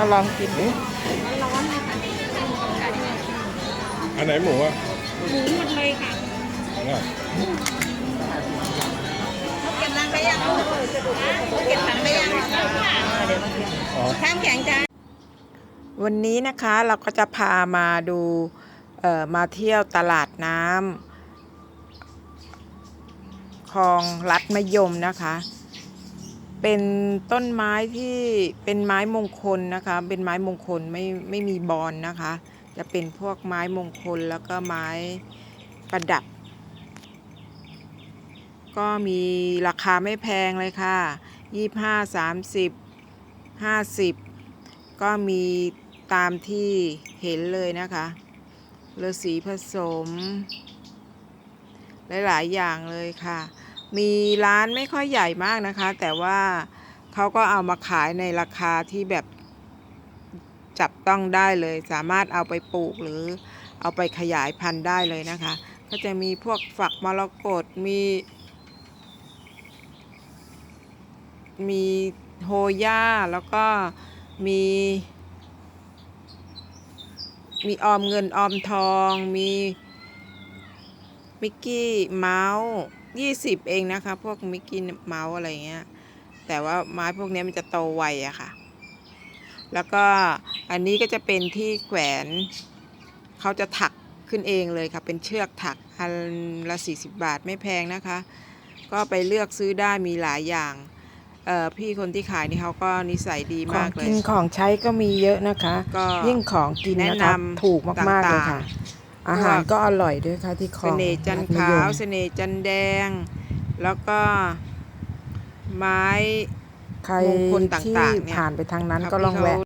เอาลองกินหืมร้อนๆนะคะอันไหนหมูอะหมูหมดเลยค่ะเนี่ยเก็บรังไปยังเก็บถังไปยังเดี๋ยวมาเก็บอ๋อข้ามแข็งจ้าวันนี้นะคะเราก็จะพามาดูเอ่อมาเที่ยวตลาดน้ำคลองลัดมะยมนะคะ เป็นต้นไม้ที่เป็นไม้มงคลนะคะ เป็นไม้มงคลไม่ไม่มีบอนนะคะ จะเป็นพวกไม้มงคลแล้วก็ไม้ประดับ ก็มีราคาไม่แพงเลยค่ะยี่ห้าสามสิบห้าสิบก็มีตามที่เห็นเลยนะคะฤาษีผสม หลาย ๆ อย่างเลยค่ะ มีร้านไม่ค่อยใหญ่มากนะคะ แต่ว่าเขาก็เอามาขายในราคาที่แบบจับต้องได้เลย สามารถเอาไปปลูกหรือเอาไปขยายพันธุ์ได้เลยนะคะ ก็จะมีพวกฝักมรกตมี มีโฮย่าแล้วก็มีมีออมเงินออมทอง มี มิกกี้เมาส์ยี่สิบเองนะคะ พวกมิกกี้เมาส์อะไรเงี้ย แต่ว่าไม้พวกนี้มันจะโตไวอะค่ะ แล้วก็อันนี้ก็จะเป็นที่แขวนเขาจะถักขึ้นเองเลยค่ะ เป็นเชือกถักอันละสี่สิบบาทไม่แพงนะคะ ก็ไปเลือกซื้อได้มีหลายอย่างเอ่อพี่คนที่ขายนี่เขาก็นิสัยดีของมากเลยกินของใช้ก็มีเยอะนะคะก็ยิ่งของกินแนะนะคะนำถูกมากๆเลยต่างๆค่ะ อาหารก็อร่อยด้วยค่ะที่คลเสองน่ห์จันทร์รัตขายมวเสน่ห์จันทร์แดง แล้วก็ไม้ใครมงคลที่ต่างๆเนี่ย ผ่านไปทางนั้นครับก็ลองที่เขาแวะ